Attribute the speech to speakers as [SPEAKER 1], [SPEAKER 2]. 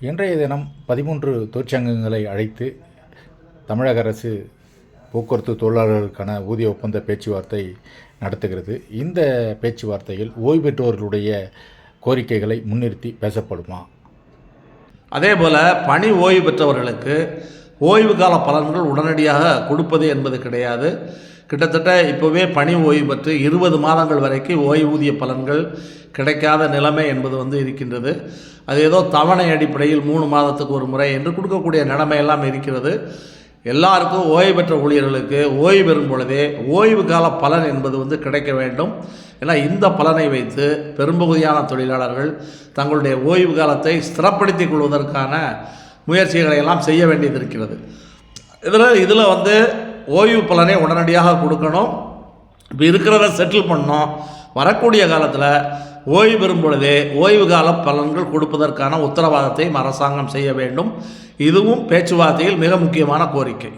[SPEAKER 1] இன்றைய தினம் பதிமூன்று தொழிற்சங்கங்களை அழைத்து தமிழக அரசு போக்குவரத்து தொழிலாளர்களுக்கான ஊதிய ஒப்பந்த பேச்சுவார்த்தை நடத்துகிறது. இந்த பேச்சுவார்த்தையில் ஓய்வு பெற்றோர்களுடைய கோரிக்கைகளை முன்னிறுத்தி பேசப்படுமா?
[SPEAKER 2] அதே போல் பணி ஓய்வு பெற்றவர்களுக்கு ஓய்வு கால பலன்கள் உடனடியாக கொடுப்பது என்பது கிடையாது. கிட்டத்தட்ட இப்போவே பணி ஓய்வு பெற்று இருபது மாதங்கள் வரைக்கும் ஓய்வூதிய பலன்கள் கிடைக்காத நிலைமை என்பது வந்து இருக்கின்றது. அது ஏதோ தவணை அடிப்படையில் மூணு மாதத்துக்கு ஒரு முறை என்று கொடுக்கக்கூடிய நிலைமை எல்லாம் இருக்கிறது. எல்லாருக்கும் ஓய்வு பெற்ற ஊழியர்களுக்கு ஓய்வு பெறும் பொழுதே ஓய்வு கால பலன் என்பது வந்து கிடைக்க வேண்டும். ஏன்னா இந்த பலனை வைத்து பெரும்பகுதியான தொழிலாளர்கள் தங்களுடைய ஓய்வு காலத்தை ஸ்திரப்படுத்திக் கொள்வதற்கான முயற்சிகளை எல்லாம் செய்ய வேண்டியது இருக்கிறது. இதில் இதில் வந்து ஓய்வு பலனை உடனடியாக கொடுக்கணும். இப்போ இருக்கிறத செட்டில் பண்ணோம் வரக்கூடிய காலத்தில் ஓய்வு பெறும் பொழுதே ஓய்வு கால பலன்கள் கொடுப்பதற்கான உத்தரவாதத்தையும் அரசாங்கம் செய்ய வேண்டும். இதுவும் பேச்சுவார்த்தையில் மிக முக்கியமான கோரிக்கை.